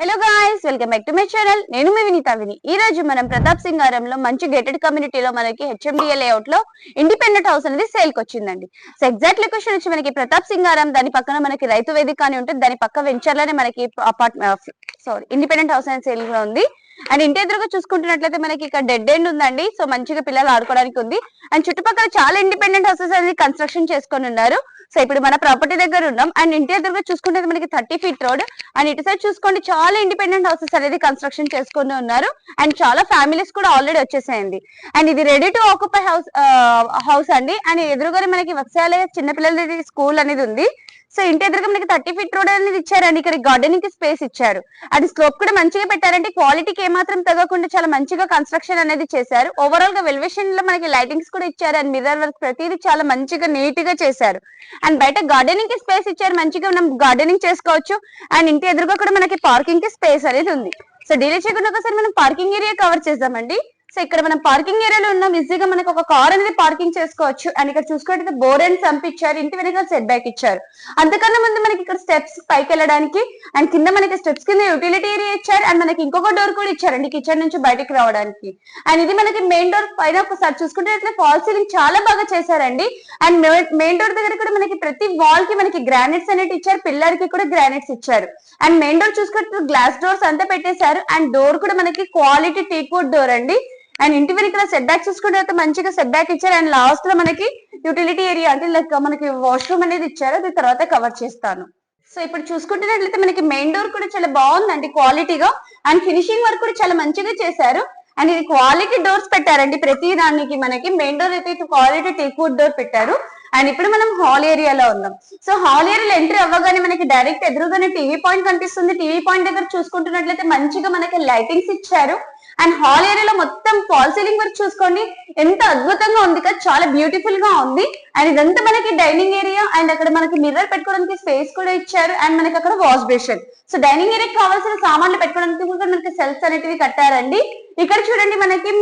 Hello guys welcome back to my channel నేను మీ వినీత విని. ఈ రోజు మనం ప్రతాప్ సింగారంలో మంచి గేటెడ్ కమ్యూనిటీలో మనకి హెచ్ఎండిఏ లేఅవుట్లో ఇండిపెండెంట్ హౌస్ అనేది సేల్కి వచ్చిందండి. సో ఎగ్జాక్ట్ లొకేషన్ వచ్చి మనకి ప్రతాప్ సింగారం దాని పక్కన మనకి రైతు వేదిక అని ఉంటుంది. దాని పక్క వెంచర్లోనే మనకి అపార్ట్మెంట్ సారీ ఇండిపెండెంట్ హౌస్ అనేది సేల్లో ఉంది. అండ్ ఇంటి ఎదురుగా చూసుకుంటున్నట్లయితే మనకి ఇక్కడ డెడ్ ఎండ్ ఉందండి. సో మంచిగా పిల్లలు ఆడుకోవడానికి ఉంది. అండ్ చుట్టుపక్కల చాలా ఇండిపెండెంట్ హౌసెస్ అనేది కన్స్ట్రక్షన్ చేసుకొని ఉన్నారు. సో ఇప్పుడు మన ప్రాపర్టీ దగ్గర ఉన్నాం అండ్ ఇంటి ఎదురుగా చూసుకుంటే మనకి థర్టీ ఫీట్ రోడ్ అండ్ ఇటు సైడ్ చూసుకోండి చాలా ఇండిపెండెంట్ హౌసెస్ అనేది కన్స్ట్రక్షన్ చేసుకొని ఉన్నారు అండ్ చాలా ఫ్యామిలీస్ కూడా ఆల్రెడీ వచ్చేసాయండి. అండ్ ఇది ready to occupy house house అండి. అండ్ ఎదురుగానే మనకి వత్సాలయ చిన్నపిల్లలది స్కూల్ అనేది ఉంది. సో ఇంటి ఎదురుగా మనకి థర్టీ ఫీట్ రోడ్ అనేది ఇచ్చారండి. ఇక్కడ గార్డెనింగ్కి స్పేస్ ఇచ్చారు. అది స్లోప్ కూడా మంచిగా పెట్టారంటే క్వాలిటీకి ఏమాత్రం తగ్గకుండా చాలా మంచిగా కన్స్ట్రక్షన్ అనేది చేశారు. ఓవరాల్గా వెల్వేషన్లో మనకి లైటింగ్స్ కూడా ఇచ్చారు. అండ్ మిర్రర్ వర్క్ ప్రతిదీ చాలా మంచిగా నీట్గా చేశారు. అండ్ బయట గార్డెనింగ్కి స్పేస్ ఇచ్చారు. మంచిగా మనం గార్డెనింగ్ చేసుకోవచ్చు. అండ్ ఇంటి ఎదురుగా కూడా మనకి పార్కింగ్కి స్పేస్ అనేది ఉంది. సో డీలే చేయకుండా ఒకసారి మనం పార్కింగ్ ఏరియా కవర్ చేద్దామండి. సో ఇక్కడ మనం పార్కింగ్ ఏరియాలో ఉన్నాం. ఈజీగా మనకి ఒక కార్ అనేది పార్కింగ్ చేసుకోవచ్చు. అండ్ ఇక్కడ చూసుకుంటే బోర్ అండ్ సంప్ ఇచ్చారు. ఇంటి వెనక సెట్ బ్యాక్ ఇచ్చారు. అంతకన్నా ముందు మనకి ఇక్కడ స్టెప్స్ పైకి వెళ్ళడానికి అండ్ కింద మనకి స్టెప్స్ కింద యూటిలిటీ ఏరియా ఇచ్చారు. అండ్ మనకి ఇంకొక డోర్ కూడా ఇచ్చారండి కిచెన్ నుంచి బయటకు రావడానికి. అండ్ ఇది మనకి మెయిన్ డోర్ పైన ఒకసారి చూసుకుంటే ఫాల్ సీలింగ్ చాలా బాగా చేశారండి. అండ్ మెయిన్ డోర్ దగ్గర కూడా మనకి ప్రతి వాల్కి మనకి గ్రానైట్స్ అనేది ఇచ్చారు. పిల్లర్కి కూడా గ్రానైట్స్ ఇచ్చారు. అండ్ మెయిన్ డోర్ చూసుకుంటే గ్లాస్ డోర్స్ అంతా పెట్టేశారు. అండ్ డోర్ కూడా మనకి క్వాలిటీ టీక్ వుడ్ డోర్ అండి. అండ్ ఇంటి వెనకాల సెట్ బ్యాక్ చూసుకుంటే అయితే మంచిగా సెట్ బ్యాక్ ఇచ్చారు. అండ్ లాస్ట్లో మనకి యూటిలిటీ ఏరియా అంటే లైక్ మనకి వాష్రూమ్ అనేది ఇచ్చారు. అది తర్వాత కవర్ చేస్తాను. సో ఇప్పుడు చూసుకుంటున్నట్లయితే మనకి మెయిన్ డోర్ కూడా చాలా బాగుందండి క్వాలిటీగా అండ్ ఫినిషింగ్ వర్క్ కూడా చాలా మంచిగా చేశారు. అండ్ ఇది క్వాలిటీ డోర్స్ పెట్టారండి. ప్రతి దానికి మనకి మెయిన్ డోర్ అయితే క్వాలిటీ టేక్వుడ్ డోర్ పెట్టారు. అండ్ ఇప్పుడు మనం హాల్ ఏరియాలో ఉన్నాం. సో హాల్ ఏరియాలో ఎంట్రీ అవ్వగానే మనకి డైరెక్ట్ ఎదురుగానే టీవీ పాయింట్ కనిపిస్తుంది. టీవీ పాయింట్ దగ్గర చూసుకుంటున్నట్లయితే మంచిగా మనకి లైటింగ్స్ ఇచ్చారు. అండ్ హాల్ ఏరియాలో మొత్తం ఫాల్ సీలింగ్ వర్క్ చూసుకోండి. ఎంత అద్భుతంగా ఉంది కదా. చాలా బ్యూటిఫుల్గా ఉంది. అండ్ ఇదంతా మనకి డైనింగ్ ఏరియా అండ్ అక్కడ మనకి మిర్రర్ పెట్టుకోవడానికి స్పేస్ కూడా ఇచ్చారు. అండ్ మనకి అక్కడ వాష్ బేషన్ సో డైనింగ్ ఏరియాకి కావాల్సిన సామాన్లు పెట్టుకోవడానికి కూడా మనకి సెల్స్ అనేటివి కట్టారండి. ఇక్కడ చూడండి మనకి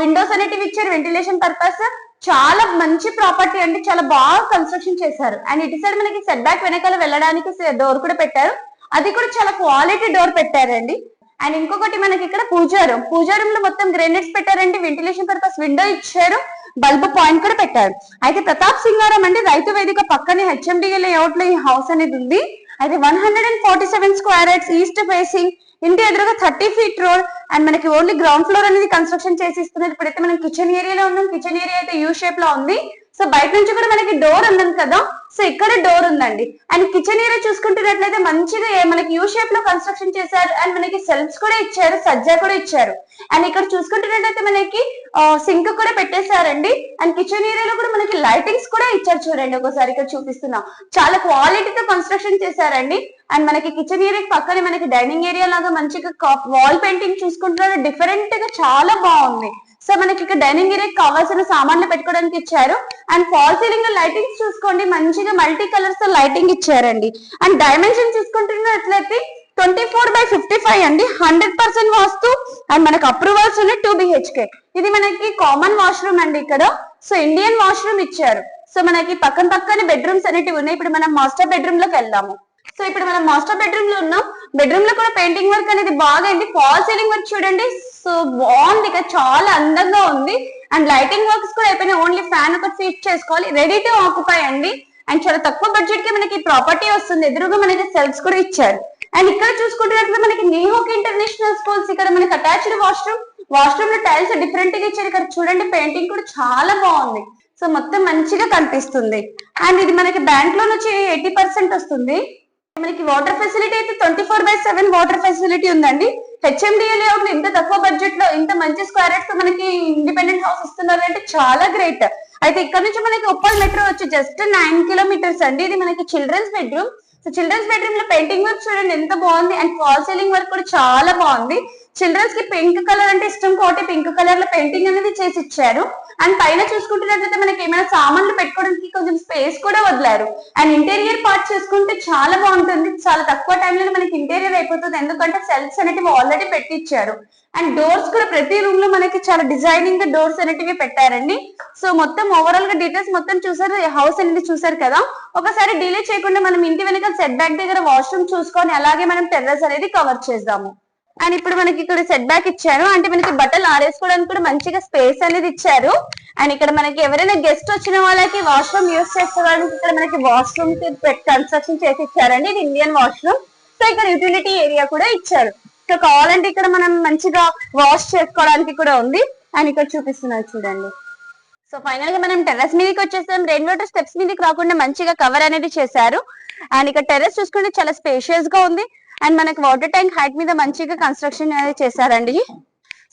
విండోస్ అనేటివి ఇచ్చారు. వెంటిలేషన్ పర్పస్ చాలా మంచి ప్రాపర్టీ అండి. చాలా బాగా కన్స్ట్రక్షన్ చేశారు. అండ్ ఇటు సైడ్ మనకి సెట్ బ్యాక్ వెనకాల వెళ్ళడానికి డోర్ కూడా పెట్టారు. అది కూడా చాలా క్వాలిటీ డోర్ పెట్టారండి. అండ్ ఇంకొకటి మనకి ఇక్కడ పూజారం. పూజారం లో మొత్తం గ్రెనేట్స్ పెట్టారండి వెంటిలేషన్ పర్పస్ విండో ఇచ్చారు. బల్బ్ పాయింట్ కూడా పెట్టారు. అయితే ప్రతాప్ సింగారం అంటే రైతు వేదిక పక్కనే హెచ్ఎండిఏ లేఅవుట్లో ఈ హౌస్ అనేది ఉంది. అయితే one hundred and forty seven square yards east facing ఇంటి ఎదురుగా థర్టీ ఫీట్ రోడ్ అండ్ మనకి ఓన్లీ గ్రౌండ్ ఫ్లోర్ అనేది కన్స్ట్రక్షన్ చేసి ఇస్తున్నారు. ఇప్పుడైతే మనం కిచెన్ ఏరియాలో ఉన్నాం. కిచెన్ ఏరియా అయితే యూ షేప్లో ఉంది. సో బయట నుంచి కూడా మనకి డోర్ ఉంది కదా. సో ఇక్కడ డోర్ ఉందండి. అండ్ కిచెన్ ఏరియా చూసుకుంటున్నట్లయితే మంచిగా మనకి యూ షేప్లో కన్స్ట్రక్షన్ చేశారు. అండ్ మనకి సెల్ఫ్స్ కూడా ఇచ్చారు. సజ్జా కూడా ఇచ్చారు. అండ్ ఇక్కడ చూసుకుంటున్నట్టయితే మనకి సింక్ కూడా పెట్టేశారండి. అండ్ కిచెన్ ఏరియాలో కూడా మనకి లైటింగ్స్ కూడా ఇచ్చారు చూడండి. ఒకసారి ఇక్కడ చూపిస్తున్నా. చాలా క్వాలిటీతో కన్స్ట్రక్షన్ చేశారండి. అండ్ మనకి కిచెన్ ఏరియా పక్కనే మనకి డైనింగ్ ఏరియా లాగా మంచిగా వాల్ పెయింటింగ్ చూసుకుంటున్నారు. డిఫరెంట్గా చాలా బాగుంది. సో మనకి ఇక్కడ డైనింగ్ ఏరియాకి కావాల్సిన సామాన్లు పెట్టుకోవడానికి ఇచ్చారు. అండ్ ఫాల్ సీలింగ్ లైటింగ్స్ చూసుకోండి. మంచిగా మల్టీ కలర్స్తో లైటింగ్ ఇచ్చారండి. And dimension చూసుకుంటున్నట్లయితే twenty four by fifty five అండి. హండ్రెడ్ పర్సెంట్ వాస్తు అండ్ మనకి అప్రూవల్స్ ఉన్నాయి టూ బిహెచ్కే ఇది మనకి కామన్ వాష్రూమ్ అండి ఇక్కడ. సో ఇండియన్ వాష్రూమ్ ఇచ్చారు. సో మనకి పక్కన పక్కన బెడ్రూమ్స్ అనేటివి ఉన్నాయి. ఇప్పుడు మనం మాస్టర్ బెడ్రూమ్లోకి వెళ్దాము. సో ఇప్పుడు మనం మాస్టర్ బెడ్రూమ్లో ఉన్నాం. బెడ్రూమ్లో కూడా పెయింటింగ్ వర్క్ అనేది బాగా ఫాల్ సీలింగ్ వర్క్ చూడండి. సో బాగుంది ఇక్కడ. చాలా అందంగా ఉంది. అండ్ లైటింగ్ వర్క్స్ కూడా అయిపోయినాయి. ఓన్లీ ఫ్యాన్ ఒకటి ఫిట్ చేసుకోవాలి. రెడీ టు ఆక్యుపై అండి. అండ్ చాలా తక్కువ బడ్జెట్కి మనకి ప్రాపర్టీ వస్తుంది. ఎదురుగా మనకి సెల్స్ కూడా ఇచ్చారు. అండ్ ఇక్కడ చూసుకుంటున్నట్లయితే మనకి నీహోక్ ఇంటర్నేషనల్ స్కూల్స్ ఇక్కడ మనకి అటాచ్డ్ వాష్రూమ్ వాష్రూమ్లో టైల్స్ డిఫరెంట్గా ఇచ్చారు. ఇక్కడ చూడండి పెయింటింగ్ కూడా చాలా బాగుంది. సో మొత్తం మంచిగా కనిపిస్తుంది. అండ్ ఇది మనకి బ్యాంక్ లోన్ వచ్చి ఎయిటీ పర్సెంట్ వస్తుంది. మనకి వాటర్ ఫెసిలిటీ అయితే twenty four by seven water facility ఉందండి హెచ్ఎండిఏ లేఅవుట్ ఇంత తక్కువ బడ్జెట్లో ఇంత మంచి స్క్వేర్ యార్డ్స్తో మనకి ఇండిపెండెంట్ హౌస్ ఇస్తున్నారు అంటే చాలా గ్రేట్ అయితే ఇక్కడ నుంచి మనకి ఉప్పల్ మెట్రో వచ్చి జస్ట్ నైన్ కిలోమీటర్స్ అండి. ఇది మనకి చిల్డ్రన్స్ బెడ్రూమ్ సో చిల్డ్రన్స్ బెడ్రూమ్లో పెయింటింగ్ వర్క్ చూడండి ఎంత బాగుంది. అండ్ ఫాల్ సీలింగ్ వర్క్ కూడా చాలా బాగుంది. చిల్డ్రన్స్కి పింక్ కలర్ అంటే ఇష్టం కాబట్టి పింక్ కలర్లో పెయింటింగ్ అనేది చేసి ఇచ్చారు. అండ్ పైన చూసుకుంటున్నట్లయితే మనకి ఏమైనా సామాన్లు పెట్టుకోవడానికి కొంచెం స్పేస్ కూడా వదిలారు. అండ్ ఇంటీరియర్ పార్ట్ చూసుకుంటే చాలా బాగుంటుంది. చాలా తక్కువ టైంలో మనకి ఇంటీరియర్ అయిపోతుంది. ఎందుకంటే సెల్ఫ్స్ అనేటివి ఆల్రెడీ పెట్టించారు అండ్ డోర్స్ కూడా ప్రతి రూమ్లో మనకి చాలా డిజైనింగ్ డోర్స్ అనేటివి పెట్టారండి. సో మొత్తం ఓవరాల్గా డీటెయిల్స్ మొత్తం చూసారు. హౌస్ అనేది చూసారు కదా. ఒకసారి డిలే చేయకుండా మనం ఇంటి వెనక సెట్ బ్యాక్ దగ్గర వాష్రూమ్ చూసుకొని అలాగే మనం టెర్రస్ అనేది కవర్ చేద్దాము. అండ్ ఇప్పుడు మనకి ఇక్కడ సెట్ బ్యాక్ ఇచ్చారు. అంటే మనకి బట్టలు ఆరేసుకోవడానికి కూడా మంచిగా స్పేస్ అనేది ఇచ్చారు. అండ్ ఇక్కడ మనకి ఎవరైనా గెస్ట్ వచ్చిన వాళ్ళకి వాష్రూమ్ యూస్ చేసుకోవడానికి ఇక్కడ మనకి వాష్రూమ్ కన్స్ట్రక్షన్ చేసి ఇచ్చారండి. ఇది ఇండియన్ వాష్రూమ్ సో ఇక్కడ యూటిలిటీ ఏరియా కూడా ఇచ్చారు. సో కావాలంటే ఇక్కడ మనం మంచిగా వాష్ చేసుకోవడానికి కూడా ఉంది. అండ్ ఇక్కడ చూపిస్తున్నారు చూడండి. సో ఫైనల్గా మనం టెర్రస్ మీదకి వచ్చేసాం రెయిన్ వాటర్ స్టెప్స్ మీదకి రాకుండా మంచిగా కవర్ అనేది చేశారు. అండ్ ఇక్కడ టెర్రస్ చూసుకుంటే చాలా స్పేషియస్గా ఉంది. అండ్ మనకి వాటర్ ట్యాంక్ హైట్ మీద మంచిగా కన్స్ట్రక్షన్ అనేది చేశారండి.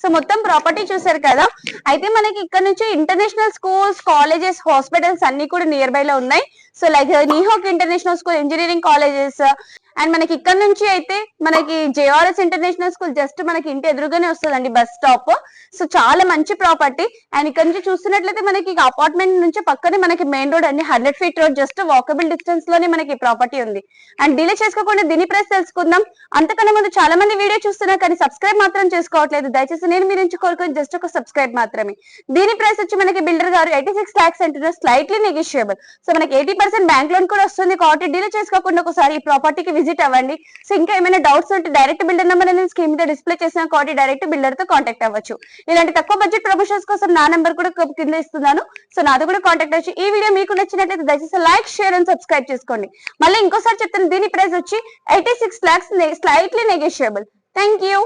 సో మొత్తం ప్రాపర్టీ చూసారు కదా. అయితే మనకి ఇక్కడ నుంచి ఇంటర్నేషనల్ స్కూల్స్ కాలేజెస్ హాస్పిటల్స్ అన్ని కూడా నియర్ బై లో ఉన్నాయి. So like నీహోక్ international school engineering colleges and మనకి ఇక్కడ నుంచి అయితే మనకి జేఆర్ఎస్ ఇంటర్నేషనల్ స్కూల్ జస్ట్ మనకి ఇంటి ఎదురుగానే వస్తుందండి బస్ స్టాప్ సో చాలా మంచి ప్రాపర్టీ అండ్ ఇక్కడ నుంచి చూస్తున్నట్లయితే మనకి అపార్ట్మెంట్ నుంచి పక్కనే మనకి మెయిన్ రోడ్ అండి hundred feet road just walkable డిస్టెన్స్లోనే మనకి ప్రాపర్టీ ఉంది. అండ్ డిలే చేసుకోకుండా దీని ప్రైస్ తెలుసుకుందాం. అంతకన్నా ముందు చాలా మంది వీడియో చూస్తున్నారు కానీ సబ్స్క్రైబ్ మాత్రం చేసుకోవట్లేదు. దయచేసి నేను మీరు నుంచి కోరుకుని జస్ట్ ఒక సబ్స్క్రైబ్ మాత్రమే. దీని ప్రైస్ వచ్చి మనకి బిల్డర్ గారు ఎయిటీ సిక్స్ లాక్స్ అంటున్నారు స్లైట్లీ నెగిషియబుల్ సో మనకి ఎయిటీ పర్సెంట్ బ్యాంక్ లోన్ కూడా వస్తుంది. కాబట్టి డీల్ చేసుకోకుండా ఒకసారి ఈ ప్రాపర్టీకి విజిట్ అవ్వండి. సో ఇంకా ఏమైనా డౌట్స్ ఉంటే డైరెక్ట్ బిల్డర్ నెంబర్ అనేది స్కీమ్ మీద డిస్ప్లే చేసిన కాబట్టి డైరెక్ట్ బిల్డర్తో కాంటాక్ట్ అవ్వచ్చు. ఇలాంటి తక్కువ బడ్జెట్ ప్రమోషన్స్ కోసం నా నెంబర్ కూడా కింద ఇస్తున్నాను. సో నాతో కూడా కాంటాక్ట్ అవ్వచ్చు. ఈ వీడియో మీకు నచ్చినట్లయితే దయచేసి లైక్ షేర్ అండ్ సబ్స్క్రైబ్ చేసుకోండి. మళ్ళీ ఇంకోసారి చెప్తాను దీని ప్రైస్ వచ్చి eighty six lakhs slightly negotiable thank you